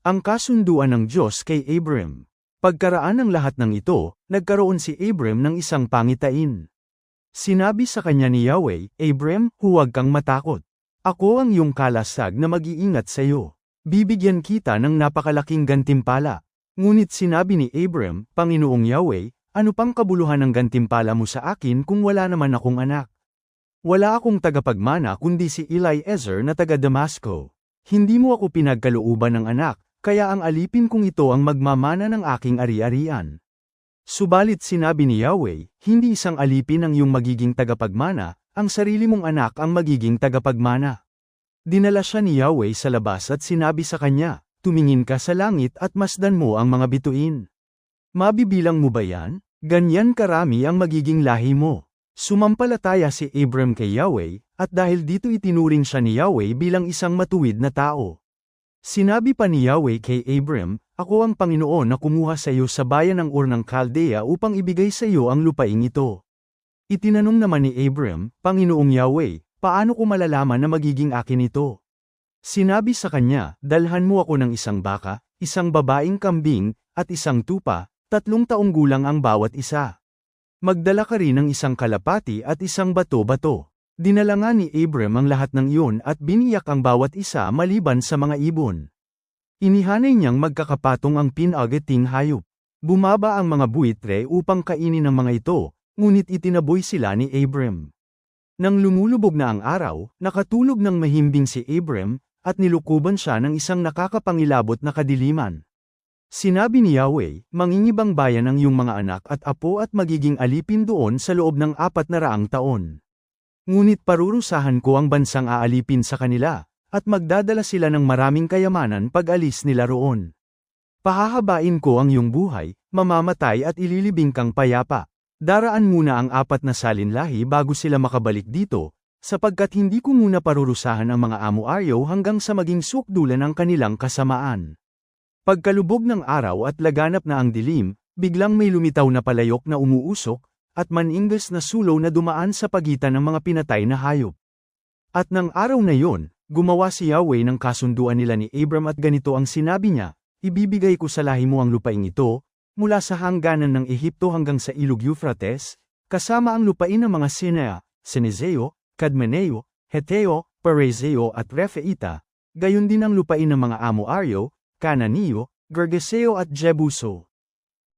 Ang kasunduan ng Diyos kay Abram. Pagkaraan ng lahat ng ito, nagkaroon si Abram ng isang pangitain. Sinabi sa kanya ni Yahweh, Abram, huwag kang matakot. Ako ang iyong kalasag na mag-iingat sa iyo. Bibigyan kita ng napakalaking gantimpala. Ngunit sinabi ni Abram, Panginoong Yahweh, ano pang kabuluhan ng gantimpala mo sa akin kung wala naman akong anak? Wala akong tagapagmana kundi si Eliezer na taga Damasco. Hindi mo ako pinagkalooban ng anak, kaya ang alipin kong ito ang magmamana ng aking ari-arian. Subalit sinabi ni Yahweh, hindi isang alipin ang iyong magiging tagapagmana, ang sarili mong anak ang magiging tagapagmana. Dinala siya ni Yahweh sa labas at sinabi sa kanya, tumingin ka sa langit at masdan mo ang mga bituin. Mabibilang mo ba yan? Ganyan karami ang magiging lahi mo. Sumampalataya si Abram kay Yahweh, at dahil dito itinuring siya ni Yahweh bilang isang matuwid na tao. Sinabi pa ni Yahweh kay Abram, Ako ang Panginoon na kumuha sa iyo sa bayan ng Ur ng Chaldea upang ibigay sa iyo ang lupaing ito. Itinanong naman ni Abram, Panginoong Yahweh, paano ko malalaman na magiging akin ito? Sinabi sa kanya, dalhan mo ako ng isang baka, isang babaeng kambing, at isang tupa, tatlong taong gulang ang bawat isa. Magdala ka rin ng isang kalapati at isang bato-bato. Dinala nga ni Abram ang lahat ng iyon at biniyak ang bawat isa maliban sa mga ibon. Inihanay niyang magkakapatong ang pinagating hayop. Bumaba ang mga buitre upang kainin ng mga ito, ngunit itinaboy sila ni Abram. Nang lumulubog na ang araw, nakatulog ng mahimbing si Abram, at nilukuban siya ng isang nakakapangilabot na kadiliman. Sinabi ni Yahweh, mangingibang bayan ang iyong mga anak at apo at magiging alipin doon sa loob ng apat na raang taon. Ngunit parurusahan ko ang bansang aalipin sa kanila, at magdadala sila ng maraming kayamanan pag alis nila roon. Pahahabain ko ang iyong buhay, mamamatay at ililibing kang payapa. Daraan muna ang apat na salinlahi bago sila makabalik dito, sapagkat hindi ko muna parurusahan ang mga amo-aryo hanggang sa maging sukdulan ng kanilang kasamaan. Pagkalubog ng araw at laganap na ang dilim, biglang may lumitaw na palayok na umuusok, at maningas na sulo na dumaan sa pagitan ng mga pinatay na hayop. At ng araw na yon, gumawa si Yahweh ng kasunduan nila ni Abram at ganito ang sinabi niya, Ibibigay ko sa lahi mo ang lupaing ito, mula sa hangganan ng Ehipto hanggang sa ilog Euphrates, kasama ang lupain ng mga Sinea, Senezeo, Kadmeneo, Heteo, Perezeo at Rephaita, gayon din ang lupain ng mga Amo-Aryo, Kananeo, Gergeseo at Jebuso.